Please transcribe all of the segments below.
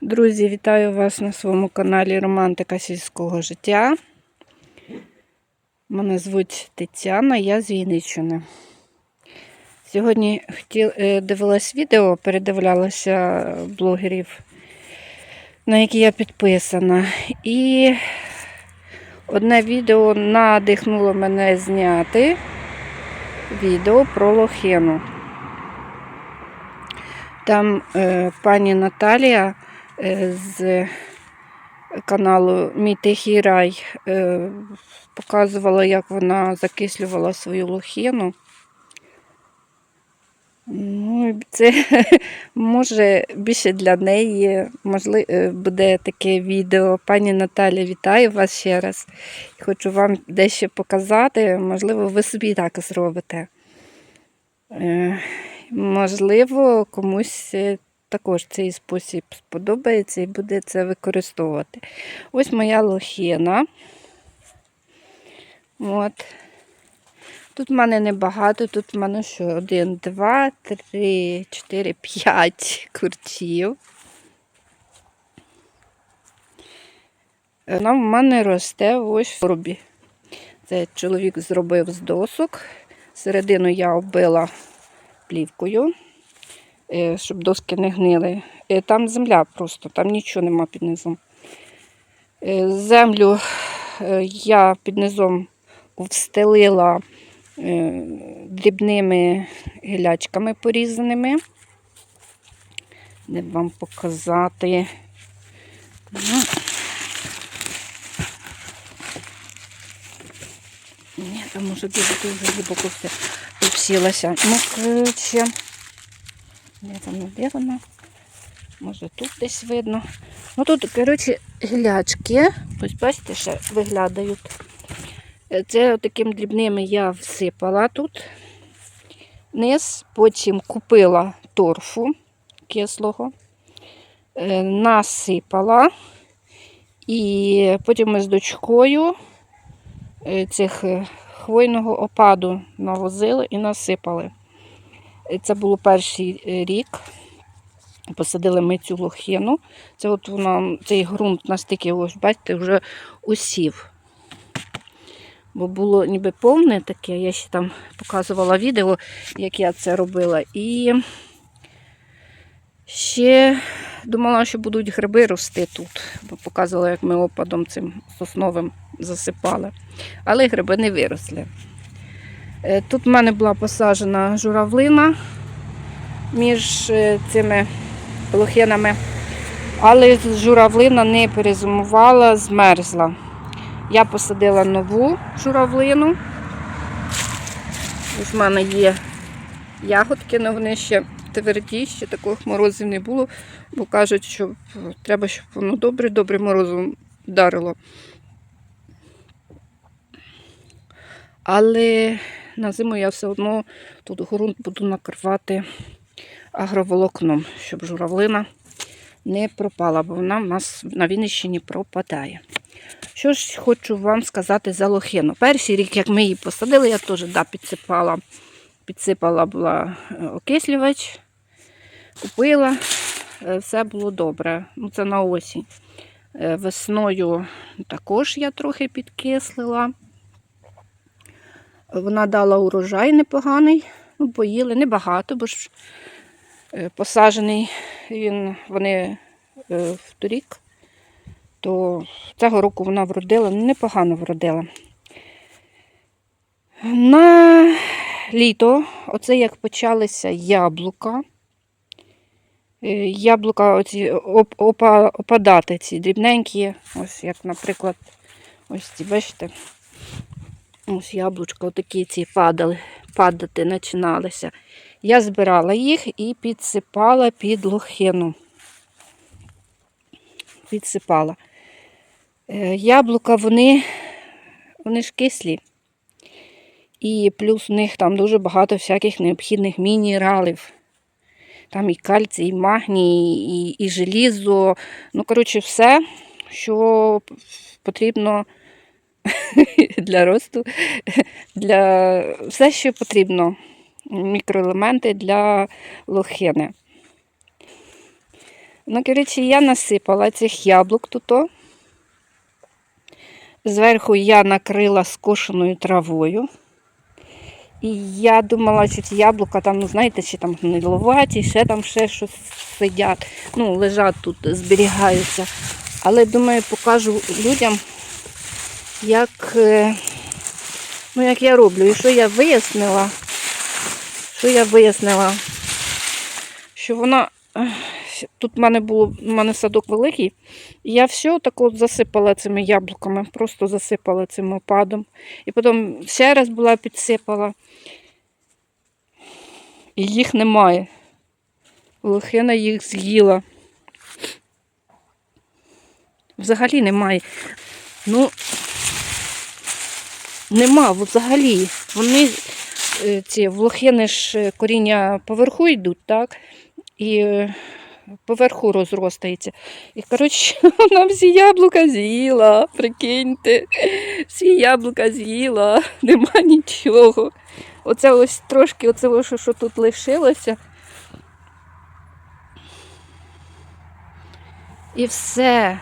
Друзі, вітаю вас на своєму каналі Романтика сільського життя. Мене звуть Тетяна, я з Вінниччини. Сьогодні е, дивилась відео, передивлялася блогерів, на які я підписана. І одне відео надихнуло мене зняти відео про лохину. Там е, пані Наталія з каналу Мій Тихий Рай е, показувала, як вона закислювала свою лохину. Ну, це може більше для неї можливо, буде таке відео. Пані Наталя, вітаю вас ще раз. Хочу вам дещо показати. Можливо, ви собі так зробите. Е, Можливо, комусь е, також цей спосіб сподобається і буде це використовувати. Ось моя лохина. От. Тут в мене небагато, тут в мене що? Один, два, три, чотири, п'ять курчів. Вона в мене росте ось в торбі. Це чоловік зробив з досок. Середину я оббила плівкою, щоб доски не гнили. Е, Там земля просто, там нічого нема під низом. Е, Землю е, я під низом встелила е, дрібними гілячками порізаними. Не вам показати. Ну. Ні, там може дуже дуже глибоко все обсілася. Ну, коротше, де там де вона? Може тут десь видно. Ну тут, коротше, гілячки. Ось бачите, ще виглядають. Е, Це таким дрібними я всипала тут. Низ, потім купила торфу кислого, е, насипала. І потім ми з дочкою е, цих хвойного опаду навозили і насипали. Це було перший е, рік. Посадили ми цю лохину. Це от вона, цей ґрунт настільки, ось, бачите, вже усів. Бо було ніби повне таке, я ще там показувала відео, як я це робила. І ще думала, що будуть гриби рости тут, бо показувала, як ми опадом цим сосновим засипали. Але гриби не виросли. Е, Тут в мене була посаджена журавлина між е, цими лохинами, але журавлина не перезимувала, змерзла. Я посадила нову журавлину. Ось в мене є ягодки, але вони ще тверді, ще таких морозів не було, бо кажуть, що треба, щоб воно добре-добре морозом вдарило. Але на зиму я все одно тут ґрунт буду накривати агроволокном, щоб журавлина не пропала, бо вона в нас на Вінниччині пропадає. Що ж хочу вам сказати за лохину. Перший рік, як ми її посадили, я теж да, підсипала, підсипала була е, окислювач, купила, е, все було добре. Ну, Це на осінь. Е, Весною також я трохи підкислила. Вона дала урожай непоганий, ну, поїли небагато, бо ж е, посаджений він, вони е, в торік, то цього року вона вродила, ну, непогано вродила. На літо, оце як почалися яблука. Е, Яблука оці оп- опа- опадати, ці дрібненькі, ось як, наприклад, ось ці, бачите, ось яблучка, отакі ці падали, падати починалися. Я збирала їх і підсипала під лохину. Підсипала. Е, Яблука, вони, вони ж кислі. І плюс в них там дуже багато всяких необхідних мінералів. Там і кальцій, і магній, і, і желізо. Ну, коротше, все, що потрібно для росту, для все, що потрібно. Мікроелементи для лохини. Ну, коротше, я насипала цих яблук тут. Зверху я накрила скошеною травою. І я думала, що ці яблука там, ну знаєте, чи там гнилуваті, ще там ще щось сидять. Ну, лежать тут, зберігаються. Але думаю, покажу людям, як, е, ну, як я роблю. І що я вияснила, що я вияснила, що вона. Тут в мене було, в мене садок великий, і я все так от засипала цими яблуками, просто засипала цим опадом. І потім ще раз була підсипала. І їх немає. Лохина їх з'їла. Взагалі немає. Ну, нема взагалі. Вони е, ці влохини ж е, коріння поверху йдуть, так? І е, поверху розростається. І, коротше, вона всі яблука з'їла, прикиньте. Всі яблука з'їла, нема нічого. Оце ось трошки, оце ось, що тут лишилося. І все.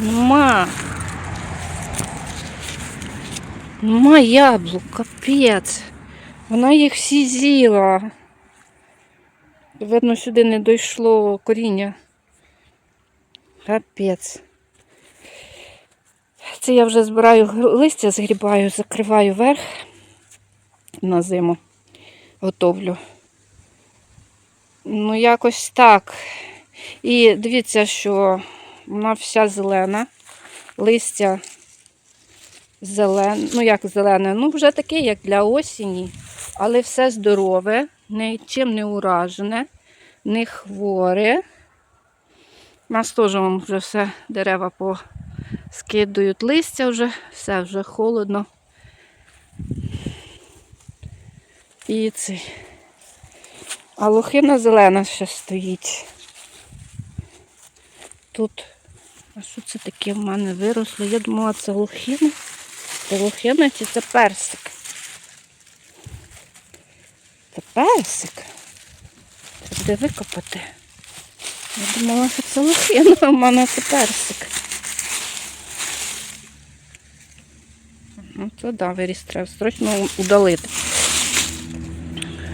Нема. Нема яблук, капець. Вона їх всі. Видно, сюди не дійшло коріння. Капець. Це я вже збираю листя, згрібаю, закриваю верх на зиму. Готовлю. Ну, якось так. І дивіться, що вона вся зелена, листя зелене, ну як зелене, ну вже таке, як для осені, але все здорове, нічим не уражене, не хворе. У нас теж вон вже все дерева поскидують листя вже, все вже холодно. І цей. А лохина зелена ще стоїть. Тут, а що це таке в мене виросло? Я думала, це лохина. Це чи це персик? Це персик. Треба буде викопати. Я думала, що це лохина, а в мене це персик. Ну, це да, виріс треба срочно удалити.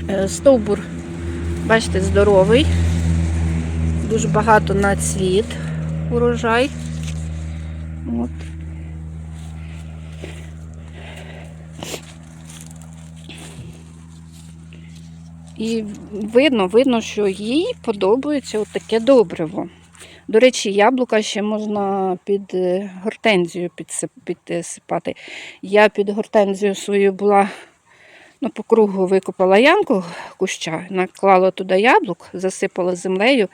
Е, Стовбур, бачите, здоровий. Дуже багато на цвіт урожай. От. І видно, видно, що їй подобається от таке добриво. До речі, яблука ще можна під е, гортензію підсипати. Я під гортензію свою була ну, по кругу викопала ямку куща, наклала туди яблук, засипала землею,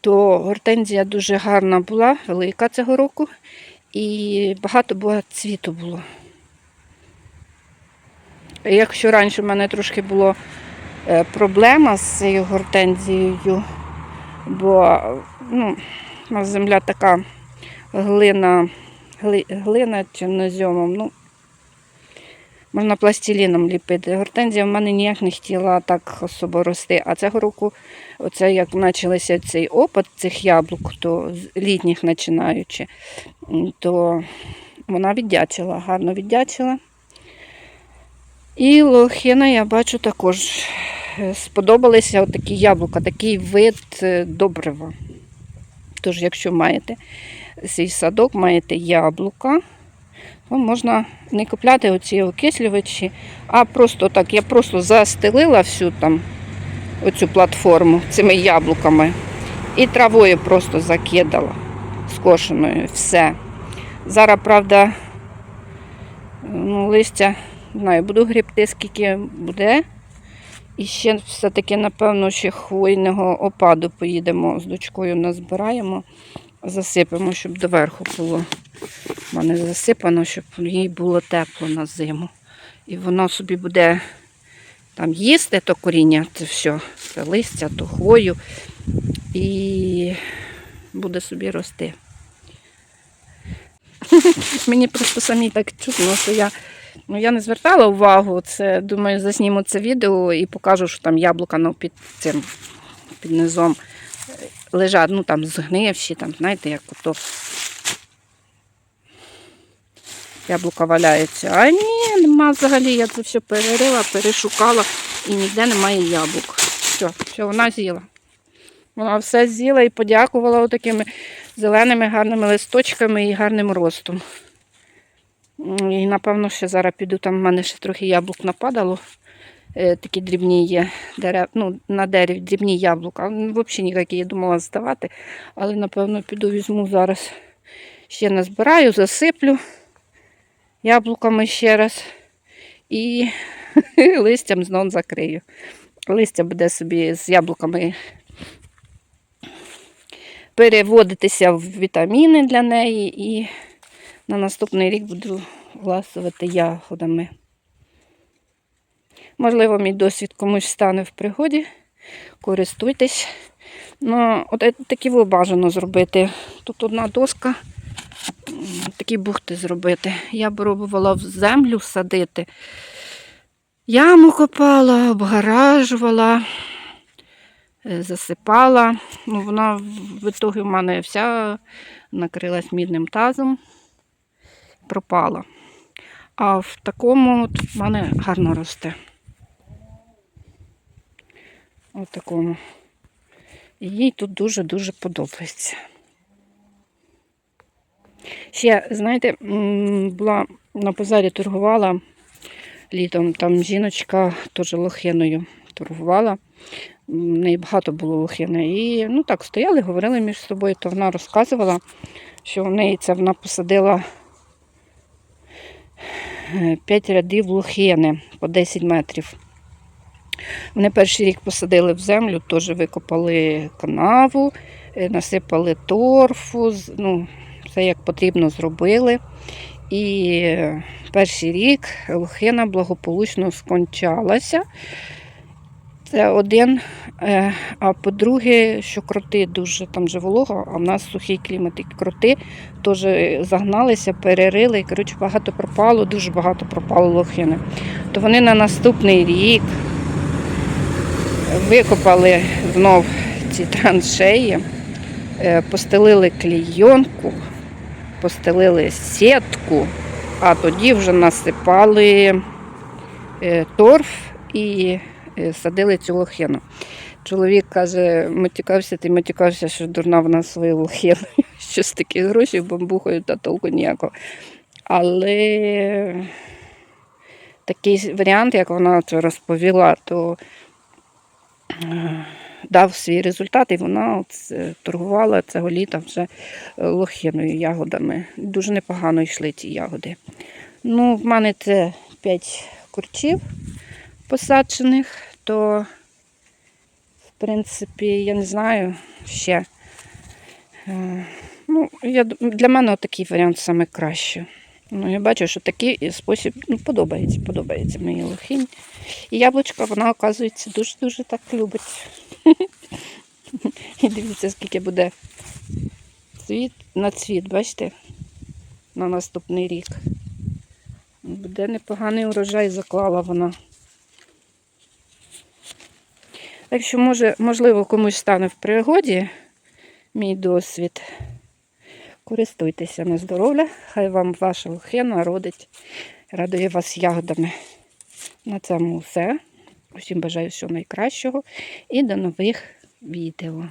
то гортензія дуже гарна була, велика цього року, і багато було цвіту було. Якщо раніше в мене трошки було проблема з цією гортензією, бо ну, у нас земля така глина, гли, глина чорнозьомом, ну, можна пластиліном ліпити. Гортензія в мене ніяк не хотіла так особо рости. А цього року, оце як почався цей опад цих яблук, то літніх починаючи, то вона віддячила, гарно віддячила. І лохина, я бачу, також е, сподобалися такі яблука, такий вид е, добрива. Тож, якщо маєте свій садок, маєте яблука, то можна не купляти оці окислювачі, а просто так, я просто застелила всю там оцю платформу цими яблуками і травою просто закидала скошеною. Все. Зараз, правда, ну, листя, не знаю, буду грібти, скільки буде. І ще все-таки, напевно, ще хвойного опаду поїдемо з дочкою, назбираємо, засипемо, щоб доверху було. У мене засипано, щоб їй було тепло на зиму. І воно собі буде там їсти то коріння, це все, це листя, то хвою. І буде собі рости. Мені просто самі так чутно, що я, ну, я не звертала увагу. Це, думаю, засніму це відео і покажу, що там яблука ну, під цим під низом е, лежать, ну там згнивші, там, знаєте, як ото яблука валяються. А ні, нема взагалі. Я це все перерила, перешукала і ніде немає яблук. Все, все, вона з'їла. Вона все з'їла і подякувала такими зеленими гарними листочками і гарним ростом. І напевно ще зараз піду, там в мене ще трохи яблук нападало. Е, такі дрібні є дерев, ну, на дереві дрібні яблука. Взагалі ніякі я думала здавати, але напевно піду візьму зараз. Ще назбираю, засиплю яблуками ще раз і листям знов закрию. Листя буде собі з яблуками переводитися в вітаміни для неї і на наступний рік буду власувати ягодами. Можливо, мій досвід комусь стане в пригоді. Користуйтесь. Ну, от е, такі бажано зробити. Тут одна доска, такі бухти зробити. Я б в землю садити. Яму копала, обгаражувала, е, засипала. Ну, вона в ітогі в мене вся накрилась мідним тазом, пропала. А в такому от в мене гарно росте. Ось такому. Їй тут дуже-дуже подобається. Ще, знаєте, була на базарі торгувала літом, там жіночка теж лохиною торгувала. В неї багато було лохини. І ну так, стояли, говорили між собою, то вона розказувала, що в неї це вона посадила 5 рядів лохини по 10 метрів. Вони перший рік посадили в землю, теж викопали канаву, е, насипали торфу, ну, все як потрібно зробили. І е, перший рік лохина благополучно скончалася. Це один. Е, А по-друге, що кроти дуже там же волого, а в нас сухий клімат, і кроти теж загналися, перерили. І, коротше, багато пропало, дуже багато пропало лохини. То вони на наступний рік викопали знов ці траншеї, е, постелили клійонку, постелили сітку, а тоді вже насипали е, торф і садили цю лохину. Чоловік каже, матюкався, ти матюкався, що дурна вона свою лохину. Щось такі гроші бамбухають, та толку ніякого. Але такий варіант, як вона це розповіла, то е, дав свій результат, і вона е, торгувала цього літа вже е, лохиною ягодами. Дуже непогано йшли ті ягоди. Ну, в мене це 5 курчів посаджених, то, в принципі, я не знаю ще. Е, Ну, я, для мене такий варіант саме краще. Ну, я бачу, що такий спосіб ну, подобається, подобається моїй лохині. І яблучко вона, оказується, дуже-дуже так любить. І дивіться, скільки буде цвіт на цвіт, бачите, на наступний рік. Буде непоганий урожай, заклала вона. Так що, може, можливо, комусь стане в пригоді мій досвід. Користуйтеся на здоров'я, хай вам ваша лохина родить, радує вас ягодами. На цьому все. Усім бажаю всього найкращого і до нових відео.